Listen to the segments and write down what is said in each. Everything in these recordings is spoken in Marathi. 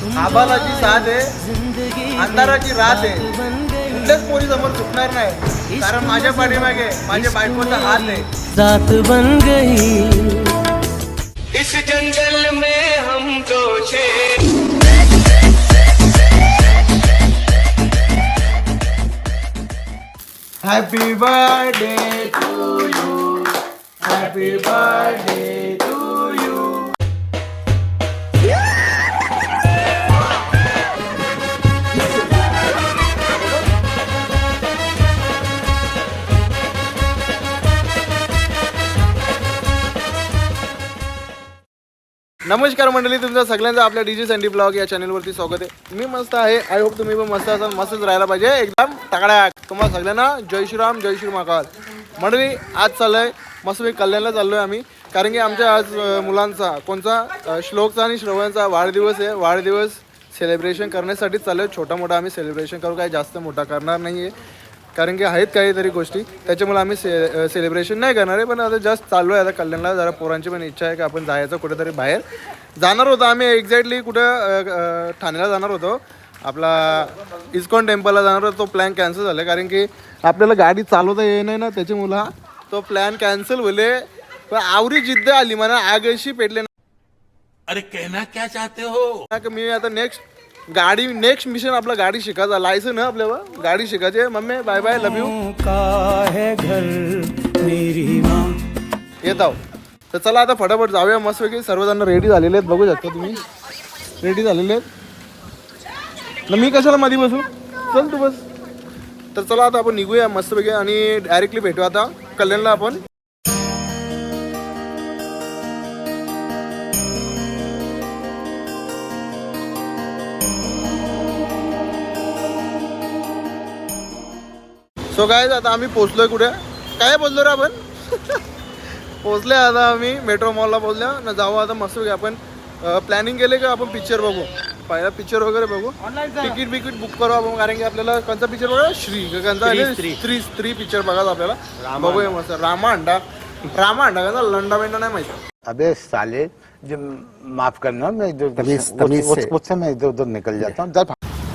आबालाची साथ आहे अंधाराची रात आहे. कुठल्याच पोरी समोर चुकणार नाही. कारण माझ्या पाठीमागे माझ्या बायकोचा हात आहे. जात बन गई. इस जंगल में हम दो शेर happy birthday to you happy birthday नमस्कार मंडळी तुमचं सगळ्यांचं आपल्या डीजे संडी ब्लॉग या चॅनलवरती स्वागत आहे. मी मस्त आहे. आय होप तुम्ही पण मस्त असाल मस्तच राहायला पाहिजे. एकदम तगड्या तुम्हाला सगळ्यांना जय श्रीराम जय श्री महाकाल. मंडळी आज चाललंय मस्त मी कल्याणला चाललोय आम्ही. कारण की आमच्या आज मुलांचा कोणचा श्लोकचा आणि श्रवणचा वाढदिवस आहे. वाढदिवस सेलिब्रेशन करण्यासाठीच चाललोय. छोटा मोठा आम्ही सेलिब्रेशन करू. काही जास्त मोठा करणार नाही आहे कारण की आहेत काहीतरी गोष्टी. त्याच्यामुळे आम्ही से सेलिब्रेशन नाही करणार आहे पण आता जस्ट चाललो आहे आता कल्याणला. जरा पोरांची पण इच्छा आहे की आपण जायचं कुठेतरी बाहेर. जाणार होतो आम्ही एक्झॅक्टली कुठं ठाण्याला जाणार होतो. आपला इस्कॉन टेम्पलला जाणार होतो. तो प्लॅन कॅन्सल झाला कारण की आपल्याला गाडी चालवता येई नाही ना त्याच्यामुळं हा तो प्लॅन कॅन्सल होले पण आवरी जिद्द आली. मला आग अशी पेटले अरे कहना क्या चाहते हो? मी आता नेक्स्ट गाडी नेक्स्ट मिशन आपला गाडी शिकायचा. लायसन आहे आपल्याला गाडी शिकायचे. Mummy bye bye love you येत आहो. तर चला आता फटाफट जाऊया. मस्तपैकी सर्वजण रेडी झालेले आहेत. बघू शकता तुम्ही. रेडी झालेले आहेत. ना मी कशाला मध्ये बसू? चल तू बस. तर चला आता आपण निघूया मस्तपैकी आणि डायरेक्टली भेटू आता. कल्याणला आपण. सो काय आता आम्ही पोचलोय कुठे? काय बोललो रे आपण? पोचले आता आम्ही मेट्रो मॉलला पोचल्या ना जाऊ आता मस्त आपण प्लॅनिंग केले का आपण पिक्चर बघू? पहिला पिक्चर वगैरे बघू. तिकीट बिकीट बुक करू आपण कारण की आपल्याला कोणता पिक्चर बघा श्री कोणता? स्त्री स्त्री पिक्चर बघायचा आपल्याला. बघूया मस्त. रामा अंडा रामा अंडा का लंडा बिंडा नाही माहिती. अबे साले जो माफ करना मैं इधर उधर उस- उससे मैं इधर उधर निकल जाता हूँ।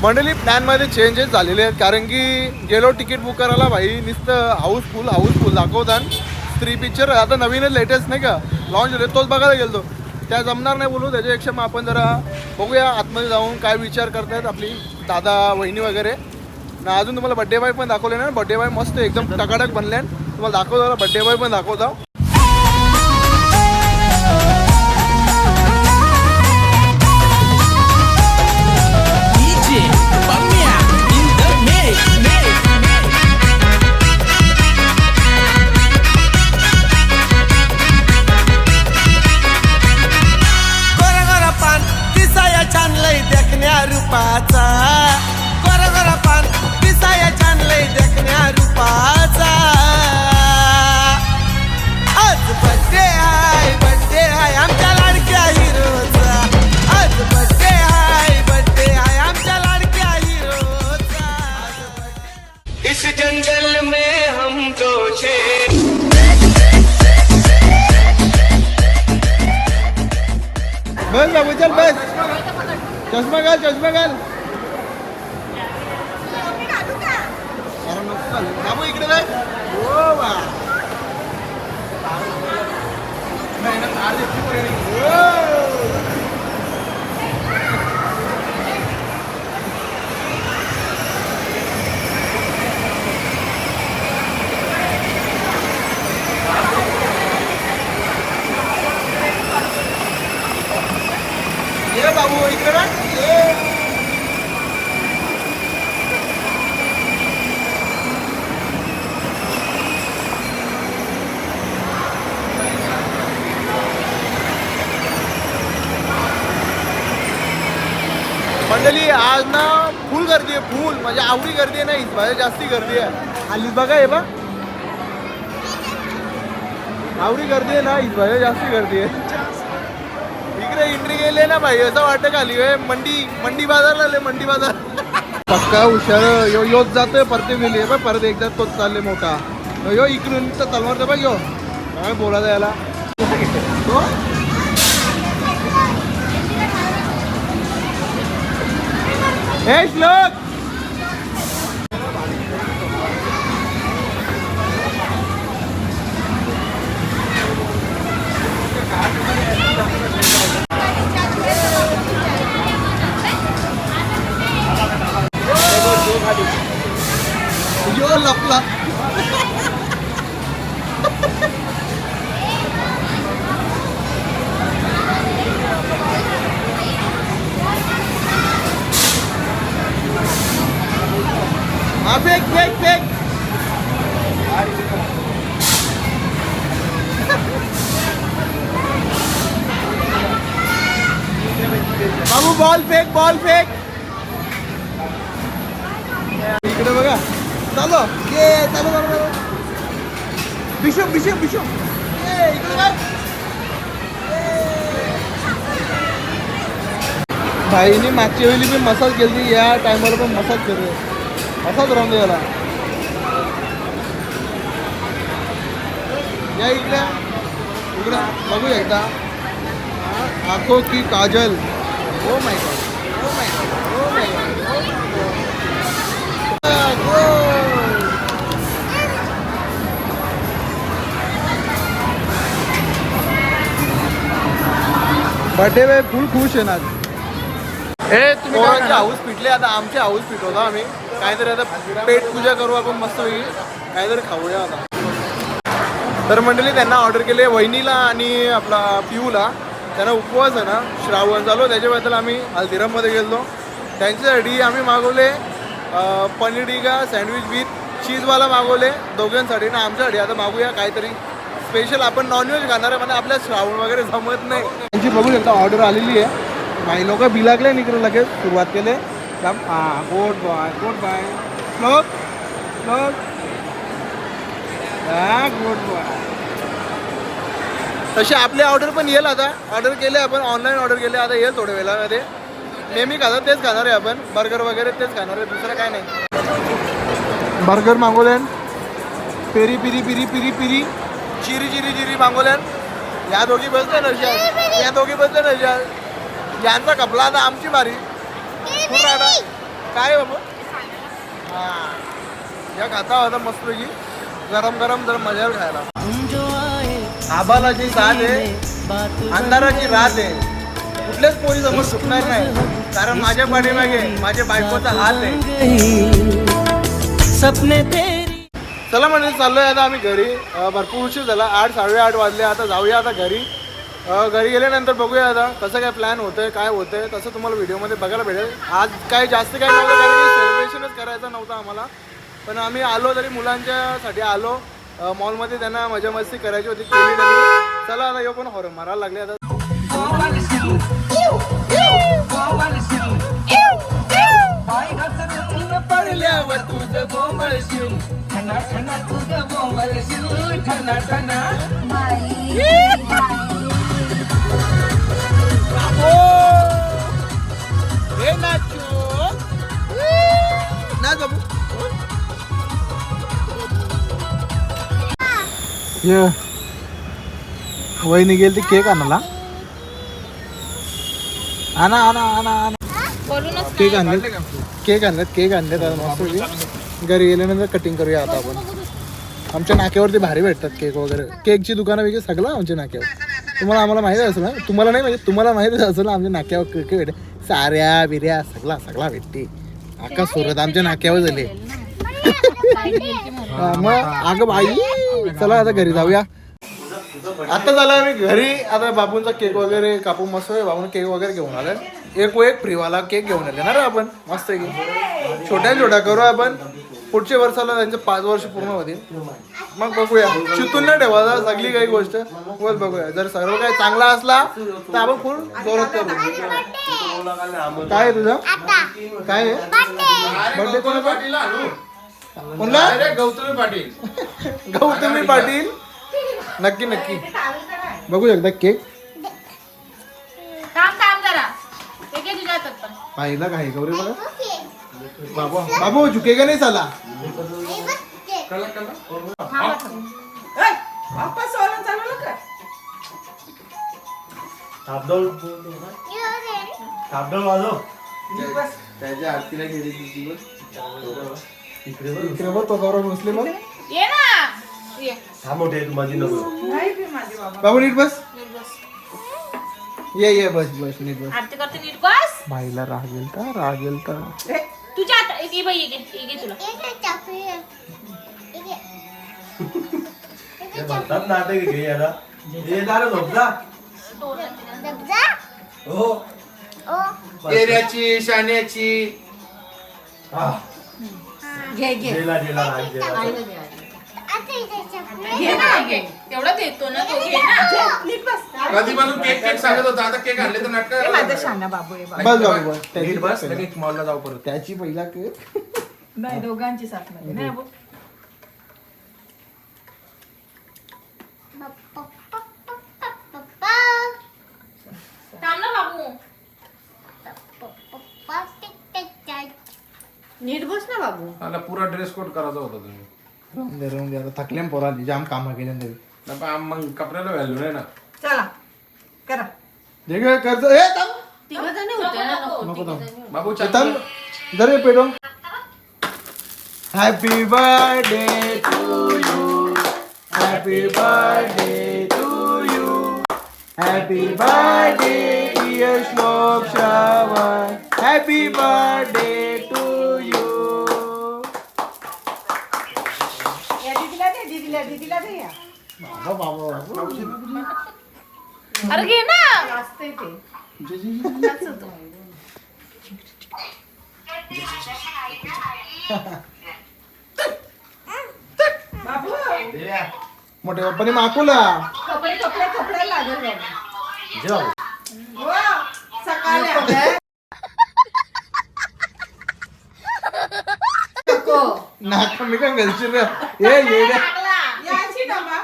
मंडळी प्लॅनमध्ये चेंजेस झालेले आहेत. कारण की गेलो तिकीट बुक करायला भाई नुसतं हाऊसफुल हाऊसफुल दाखवतात स्त्री पिक्चर आता नवीनच लेटेस्ट नाही का? लॉन्च झाले. तोच बघायला गेलो त्या जमणार नाही बोलू. त्याच्यापेक्षा मग आपण जरा बघूया आतमध्ये जाऊन काय विचार करतायत आपली दादा वहिनी वगैरे. ना अजून तुम्हाला बड्डे बाय पण दाखवले ना. बड्डे बाय मस्त एकदम टकाटक बनले तुम्हाला दाखवतो बड्डे बाय पण दाखवतो. Tchau devagar, tchau devagar. मंडळी आज ना फुल गर्दी आहे फुल. म्हणजे आवडी गर्दी आहे ना माझ्या जास्ती गर्दी आहे. आलीच बघा हे बा आवडी गर्दी आहे ना इथं जास्ती गर्दी आहे. इकडे इंट्री गेले ना भाई असं वाटतं खाली. होय मंडी मंडी बाजारला आले मंडी बाजार. पक्का हुशार. यो योच जातोय परत गेली. बा परत एकदा तोच चालले मोठा. यो इकडून तर तलवार बघ यो काय बोलायचं याला? तो? हे श्लोक बॉल फेक बॉल फेक इकडे बघा. चालो. ये चालू चालू बिशप बिशप बिशप. ये इकडे बघ. मागच्या वेळी मी मसाज केली या टायमाला पण मसाज करते असाच राहून दे याला. या इकडे. इकडे. बघू एकदा. आखो की काजल. ओ my god oh my god oh my god birthday way full खुश आहे ना हे तुम्ही हाऊस पिटले आता आमचे हाऊस पिटवतो आम्ही. काहीतरी आता पेट पूजा करू आपण मस्त काहीतरी खाऊया आता. तर मंडळी त्यांना ऑर्डर केले वहिनीला आणि आपला पिऊला. त्यांना उपवास आहे ना श्रावण झालो त्याच्याबद्दल आम्ही हल्दीराममध्ये गेलो त्यांच्यासाठी आम्ही मागवले पनीर टिका सँडविच विथ चीजवाला मागवले दोघांसाठी. ना आमच्यासाठी आता मागूया काहीतरी स्पेशल आपण नॉनव्हेज खाणार आहे म्हणजे आपल्या श्रावण वगैरे जमत नाही. त्यांची बघू शकता ऑर्डर आलेली आहे. काही लोक बिलागले निघले लगेच सुरुवात केले. हां गोड बाय गोड बाय श्लोक श्लोक हा गुड बाय तसे आपले ऑर्डर पण येईल आता. ऑर्डर केले आपण ऑनलाईन ऑर्डर केले आता येईल थोड्या वेळामध्ये. नेहमी खातात तेच खाणार आहे आपण. बर्गर वगैरे तेच खाणार आहे दुसरं काय नाही. Burger मागवल्यान. Peri piri piri piri piri. चिरी चिरी चिरी मागवल्यान. या दोघी बसल्या नशाल या दोघी बसल्या नशाल यांचा कपला आता आमची मारी. कुठं राडा काय हो बाबा हां. या खाता होता मस्तपैकी. गरम गरम जर मजा खायला. आबालाची साथ आहे अंधाराची रात आहे. कुठल्याच पोरी समोर सुटणार नाही. कारण माझ्या पाठीमागे माझ्या बायकोचा हात आहे. सपने तेरी चला म्हणजे चाललोय आता आम्ही घरी. भरपूर उशीर झाला. आठ साडेआठ वाजले. आता जाऊया आता घरी. घरी गेल्यानंतर बघूया आता कसं काय प्लॅन होतंय काय होतंय. तसं तुम्हाला व्हिडिओमध्ये बघायला भेटेल. आज काय जास्त काय नव्हतं सेलिब्रेशनच करायचं नव्हतं आम्हाला. पण आम्ही आलो तरी मुलांच्यासाठी आलो. मॉलमध्ये त्यांना मजा मस्ती करायची होती केली त्यांनी. चला आता येऊ पण हॉर मारायला लागले आता. तुझं बोंबळ शिव ठणा ठणा तुझं बोंबळ शिव ठणा ठणा. ये वहिनी गेली ती केक आणायला. आणा आणा आणा आणा. केक आणले केक आणलेत केक आणलेत मस्त घरी गेल्यानंतर कटिंग करूया आता आपण. आमच्या नाक्यावरती भारी भेटतात केक वगैरे. केकची दुकानं वगैरे सगळं आमच्या नाक्यावर. तुम्हाला आम्हाला माहिती असेल ना तुम्हाला नाही म्हणजे तुम्हाला माहिती असेल ना आमच्या नाक्यावर केक भेटे साऱ्या बिऱ्या सगळा सगळा भेटते. आकाश सुरत आमच्या नाक्यावर झाले. हा, मग अगं बाई चला आता घरी जाऊया. आता झालं आम्ही घरी. आता बाबूंचा केक वगैरे कापून मस्त बाबून केक वगैरे घेऊन आलाय. एक व एक फ्रीवाला केक घेऊन आले ना रे आपण? मस्त की. छोट्या छोट्या करू आपण. पुढच्या वर्षाला त्यांचे पाच वर्ष पूर्ण होतील. मग बघूया. चितून नाही ठेवायचा सगळी काही गोष्ट. बस बघूया. जर सर्व काही चांगला असला तर आपण फुल जोरात करू. काय आहे तुझं? काय आहे? बर्थडे कोणला गौतमी पाटील. गौतमी पाटील? नक्की नक्की. बघू शकता केक. काम काम जरा ते घे तुझ्या हातात पण पाहिला काही गौरी बघा. बाबू बाबू झुकेगा नाही साला त्याच्या आरतीला गेली ती बघ. इकडे बघ. तो गौरव बसले बघ ये ना. ये. बाबू. नीट बस. नीट बस. ये ये बस बस नीट बस. आरती करते नीट बस. बाईला राग येईल का? राग येईल का तुझ्या आता ये बाई ये घे ये घे तुला. एरियाची शाण्याची. घे ना घे. तेवढं देतो ना तो घे ना. कधी म्हणून केक केक सांगत होता. आता केक आणले तर नाटक माझा शाना बाबू आहे बाबू. बस बाबू बस. त्याची नीट बस पहिला- लगेच मॉलला जाऊ परत. त्याची पहिला केक नाही दोघांची साथमध्ये. नाही बाबू थांब ना बाबू नीट बस ना बाबू. मला पुरा ड्रेस कोड करायचा होता तुम्ही. राहून दे राहून दे. आता थकले ना पोराली जाम कामं केले ना तरी. नाही पण आम- मग कपड्याला व्हॅल्यू नाही ना. चला करा. दे गं, कर्ज. ए थांब. तिघ जण होते ना. नको थांब. बाबू थांब. जर ये पेटो happy birthday to you happy birthday to you happy birthday dear Shlok Shravan happy birthday या दीदीला दे दीदीला दीदीला दे या. बाबा बाबा अरे घे ना. वाचते ते. बाबू. मोठ्या माकूला. कपडे कपडे कपडे लागेल बाबू. हो, सकाळी आले. नको. नाक मी काय घालशील रे ए येड्या याची डबा.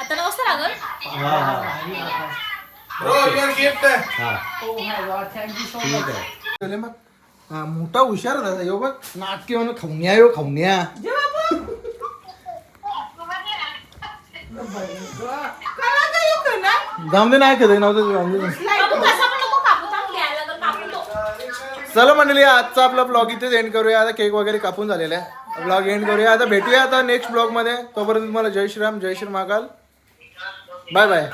आता ना वाजता लागल गिफ्ट चले मग हा, मोठा हुशार झाला यो बघ. नाटके म्हणून खाऊन्या यो? जाऊन दे नाही कधी नव्हतं जाऊन दे बाबू कसा पण नको कापू थांब घ्यायला लागल कापून तो चला मंडळी आजचा आपला ब्लॉग इथेच एंड करूया. आता केक वगैरे कापून झालेला आहे. ब्लॉग एंड करूया. आता भेटूया आता नेक्स्ट ब्लॉगमध्ये. तोपर्यंत तुम्हाला जय श्रीराम जय श्री महाकाल. Bye bye